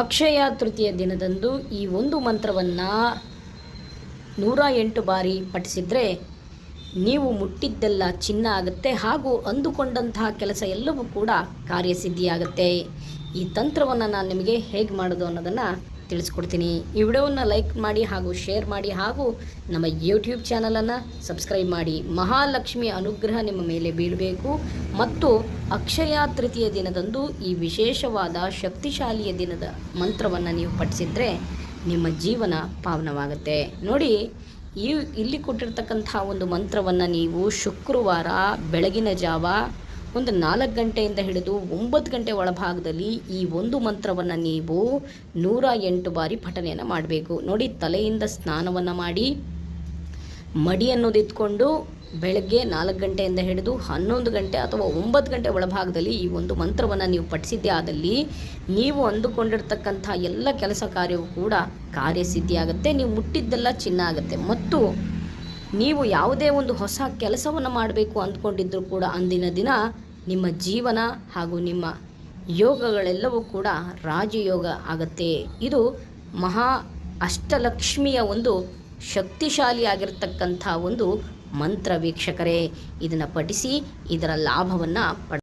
ಅಕ್ಷಯ ತೃತೀಯ ದಿನದಂದು ಈ ಒಂದು ಮಂತ್ರವನ್ನು ನೂರ ಎಂಟು ಬಾರಿ ಪಠಿಸಿದರೆ ನೀವು ಮುಟ್ಟಿದ್ದೆಲ್ಲ ಚಿನ್ನ ಆಗುತ್ತೆ ಹಾಗೂ ಅಂದುಕೊಂಡಂತಹ ಕೆಲಸ ಎಲ್ಲವೂ ಕೂಡ ಕಾರ್ಯಸಿದ್ಧಿಯಾಗುತ್ತೆ. ಈ ತಂತ್ರವನ್ನು ನಾನು ನಿಮಗೆ ಹೇಗೆ ಮಾಡೋದು ಅನ್ನೋದನ್ನು ತಿಳಿಸ್ಕೊಡ್ತೀನಿ. ಈ ವಿಡಿಯೋವನ್ನು ಲೈಕ್ ಮಾಡಿ ಹಾಗೂ ಶೇರ್ ಮಾಡಿ ಹಾಗೂ ನಮ್ಮ ಯೂಟ್ಯೂಬ್ ಚಾನಲನ್ನು ಸಬ್ಸ್ಕ್ರೈಬ್ ಮಾಡಿ. ಮಹಾಲಕ್ಷ್ಮಿ ಅನುಗ್ರಹ ನಿಮ್ಮ ಮೇಲೆ ಬೀಳಬೇಕು. ಮತ್ತು ಅಕ್ಷಯ ತೃತೀಯ ದಿನದಂದು ಈ ವಿಶೇಷವಾದ ಶಕ್ತಿಶಾಲಿಯ ದಿನದ ಮಂತ್ರವನ್ನು ನೀವು ಪಠಿಸಿದರೆ ನಿಮ್ಮ ಜೀವನ ಪಾವನವಾಗುತ್ತೆ. ನೋಡಿ, ಈ ಇಲ್ಲಿ ಕೊಟ್ಟಿರ್ತಕ್ಕಂಥ ಒಂದು ಮಂತ್ರವನ್ನು ನೀವು ಶುಕ್ರವಾರ ಬೆಳಗಿನ ಜಾವ ಒಂದು ನಾಲ್ಕು ಗಂಟೆಯಿಂದ ಹಿಡಿದು ಒಂಬತ್ತು ಗಂಟೆ ಒಳಭಾಗದಲ್ಲಿ ಈ ಒಂದು ಮಂತ್ರವನ್ನು ನೀವು ನೂರ ಎಂಟು ಬಾರಿ ಪಠನೆಯನ್ನು ಮಾಡಬೇಕು. ನೋಡಿ, ತಲೆಯಿಂದ ಸ್ನಾನವನ್ನು ಮಾಡಿ, ಮಡಿ ಅನ್ನೋದು ಇಟ್ಕೊಂಡು ಬೆಳಗ್ಗೆ ನಾಲ್ಕು ಗಂಟೆಯಿಂದ ಹಿಡಿದು ಹನ್ನೊಂದು ಗಂಟೆ ಅಥವಾ ಒಂಬತ್ತು ಗಂಟೆ ಒಳಭಾಗದಲ್ಲಿ ಈ ಒಂದು ಮಂತ್ರವನ್ನು ನೀವು ಪಠಿಸಿದ್ದೇ ಆದಲ್ಲಿ ನೀವು ಅಂದುಕೊಂಡಿರ್ತಕ್ಕಂಥ ಎಲ್ಲ ಕೆಲಸ ಕಾರ್ಯವೂ ಕೂಡ ಕಾರ್ಯಸಿದ್ಧಿಯಾಗುತ್ತೆ. ನೀವು ಮುಟ್ಟಿದ್ದೆಲ್ಲ ಚಿನ್ನ ಆಗುತ್ತೆ. ಮತ್ತು ನೀವು ಯಾವುದೇ ಒಂದು ಹೊಸ ಕೆಲಸವನ್ನು ಮಾಡಬೇಕು ಅಂದ್ಕೊಂಡಿದ್ದರೂ ಕೂಡ ಅಂದಿನ ದಿನ ನಿಮ್ಮ ಜೀವನ ಹಾಗೂ ನಿಮ್ಮ ಯೋಗಗಳೆಲ್ಲವೂ ಕೂಡ ರಾಜಯೋಗ ಆಗತ್ತೆ. ಇದು ಮಹಾ ಅಷ್ಟಲಕ್ಷ್ಮಿಯ ಒಂದು ಶಕ್ತಿಶಾಲಿಯಾಗಿರ್ತಕ್ಕಂಥ ಒಂದು ಮಂತ್ರ ವೀಕ್ಷಕರೇ ಇದನ್ನು ಪಠಿಸಿ, ಇದರ ಲಾಭವನ್ನು ಪಡ